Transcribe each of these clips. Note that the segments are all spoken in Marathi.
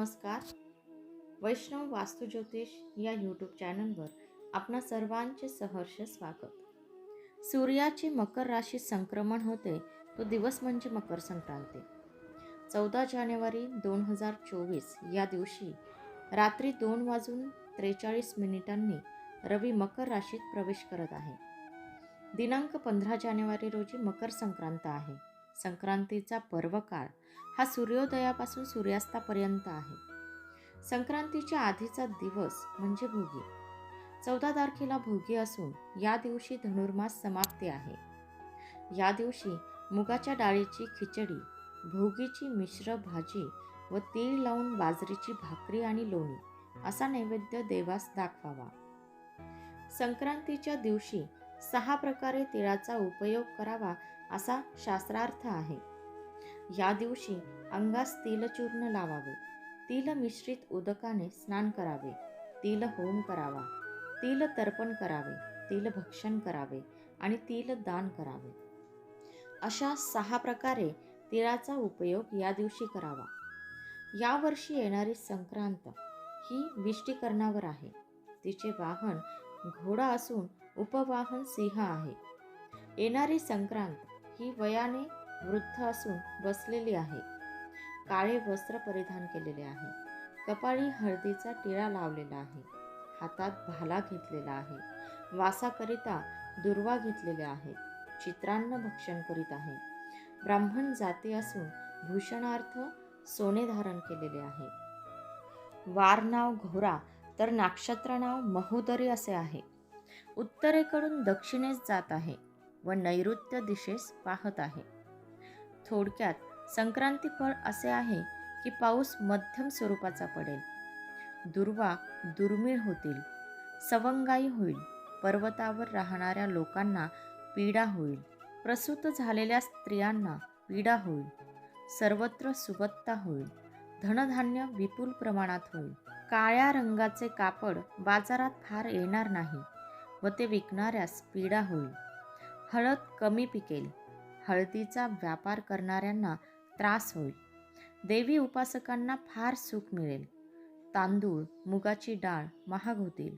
नमस्कार. वैष्णव वास्तुज्योतिष या यूट्यूब चॅनलवर आपणा सर्वांचे सहर्ष स्वागत. सूर्याचे मकर राशीत संक्रमण होते तो दिवस म्हणजे मकर संक्रांती. चौदा जानेवारी दोन हजार चोवीस या दिवशी रात्री दोन वाजून त्रेचाळीस मिनिटांनी रवी मकर राशीत प्रवेश करत आहे. दिनांक पंधरा जानेवारी रोजी मकर संक्रांत आहे. संक्रांतीचा पर्वकाळ हा सूर्योदयापासून सूर्यास्तापर्यंत आहे. संक्रांतीच्या आधीचा दिवस म्हणजे भोगी. चौदा तारखेला भोगी असून या दिवशी धनुर्मास समाप्ती आहे. या दिवशी मुगाच्या डाळीची खिचडी भोगीची मिश्र भाजी व तीळ लावून बाजरीची भाकरी आणि लोणी असा नैवेद्य देवास दाखवावा. संक्रांतीच्या दिवशी सहा प्रकारे तिळाचा उपयोग करावा असा शास्त्रार्थ आहे. या दिवशी अंगास तिलचूर्ण लावावे. तिल मिश्रित उदकाने स्नान करावे. तिल होम करावा. तिल तर्पण करावे. तिल भक्षण करावे आणि तिल दान करावे. अशा सहा प्रकारे तिळाचा उपयोग या दिवशी करावा. यावर्षी येणारी संक्रांत ही विष्टीकरणावर आहे. तिचे वाहन घोडा असून उपवाहन सिंह आहे. येणारी संक्रांत ही वयाने वृद्ध असून बसलेली आहे. काळे वस्त्र परिधान केलेले आहे. कपाळी हळदीचा टिळा लावलेला आहे. हातात भाला घेतलेला आहे. वासाकरिता दुर्वा घेतलेल्या आहेत. चित्रांना भक्षण करीत आहे. ब्राह्मण जाती असून भूषणार्थ सोने धारण केलेले आहे. वार नाव घोरा तर नाक्षत्र नाव महोदरी असे आहे. उत्तरेकडून दक्षिणेस जात आहे. व नैऋत्य दिशेस पाहत आहे. थोडक्यात संक्रांती फळ असे आहे की पाऊस मध्यम स्वरूपाचा पडेल. दुर्वा दुर्मिळ होतील. सवंगाई होईल. पर्वतावर राहणाऱ्या लोकांना पीडा होईल. प्रसूत झालेल्या स्त्रियांना पीडा होईल. सर्वत्र सुबत्ता होईल. धनधान्य विपुल प्रमाणात होईल. काळ्या रंगाचे कापड बाजारात फार येणार नाही व ते विकणाऱ्यास पीडा होईल. हळद कमी पिकेल. हळदीचा व्यापार करणाऱ्यांना त्रास होईल. देवी उपासकांना फार सुख मिळेल. तांदूळ मुगाची डाळ महाग होतील.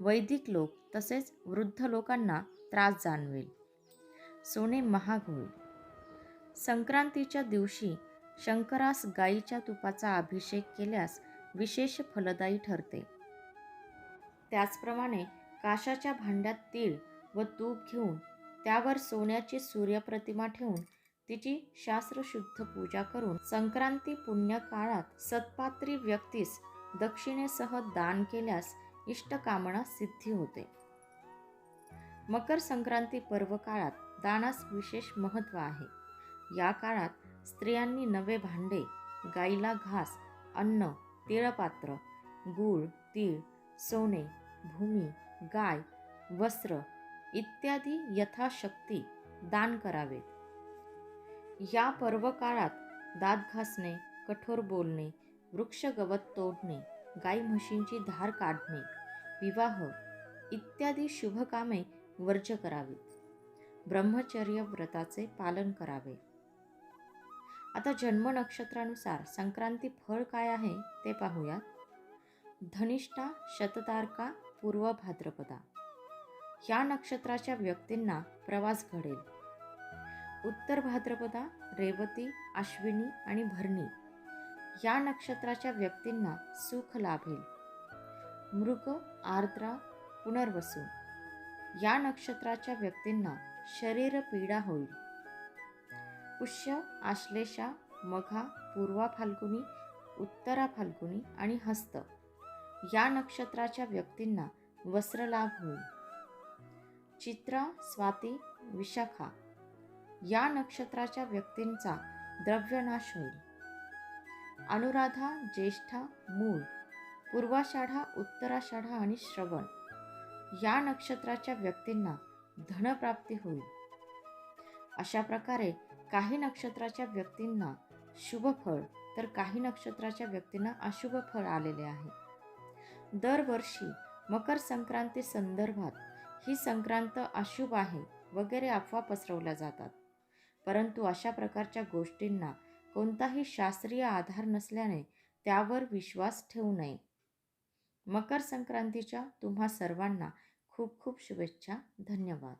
वैदिक लोक तसेच वृद्ध लोकांना त्रास जाणवेल. सोने महाग होईल. संक्रांतीच्या दिवशी शंकरास गाईच्या तुपाचा अभिषेक केल्यास विशेष फलदायी ठरते. त्याचप्रमाणे काशाच्या भांड्यात तीळ व तूप घेऊन त्यावर सोन्याची सूर्यप्रतिमा ठेवून तिची शास्त्रशुद्ध पूजा करून संक्रांती पुण्य काळात सत्पात्री व्यक्तीस दक्षिणेसह दान केल्यास इष्टकामना सिद्धी होते. मकर संक्रांती पर्व काळात दानास विशेष महत्त्व आहे. या काळात स्त्रियांनी नवे भांडे गाईला घास अन्न तिळपात्र गूळ तीळ सोने भूमी गाय वस्त्र इत्यादी यथाशक्ती दान करावेत. या पर्व काळात दात घासणे कठोर बोलणे वृक्ष गवत तोडणे गाई म्हशींची धार काढणे विवाह इत्यादी शुभकामे वर्ज करावीत. ब्रह्मचर्य व्रताचे पालन करावे. आता जन्म नक्षत्रानुसार संक्रांती फळ काय आहे ते पाहूयात. धनिष्ठा शततारका पूर्व भाद्रपदा. या नक्षत्राच्या व्यक्तींना प्रवास घडेल. उत्तर भाद्रपदा रेवती अश्विनी आणि भरणी या नक्षत्राच्या व्यक्तींना सुख लाभेल. मृग आर्द्रा पुनर्वसू या नक्षत्राच्या व्यक्तींना शरीर पीडा होईल. पुष्य आश्लेषा मघा पूर्वा फाल्गुनी उत्तरा फाल्गुनी आणि हस्त या नक्षत्राच्या व्यक्तींना वस्त्रलाभ होईल. चित्रा स्वाती विशाखा या नक्षत्राच्या व्यक्तींचा द्रव्यनाश होईल. अनुराधा ज्येष्ठा मूळ पूर्वाषाढा उत्तराषाढा आणि श्रवण या नक्षत्राच्या व्यक्तींना धनप्राप्ती होईल. अशा प्रकारे काही नक्षत्राच्या व्यक्तींना शुभ फळ तर काही नक्षत्राच्या व्यक्तींना अशुभ फळ आलेले आहे. दरवर्षी मकर संक्रांती संदर्भात ही संक्रांत अशुभ आहे वगैरे अफवा पसरवल्या जातात. परंतु अशा प्रकारच्या गोष्टींना कोणताही शास्त्रीय आधार नसल्याने त्यावर विश्वास ठेवू नये. मकर संक्रांतीच्या तुम्हा सर्वांना खूप खूप शुभेच्छा. धन्यवाद.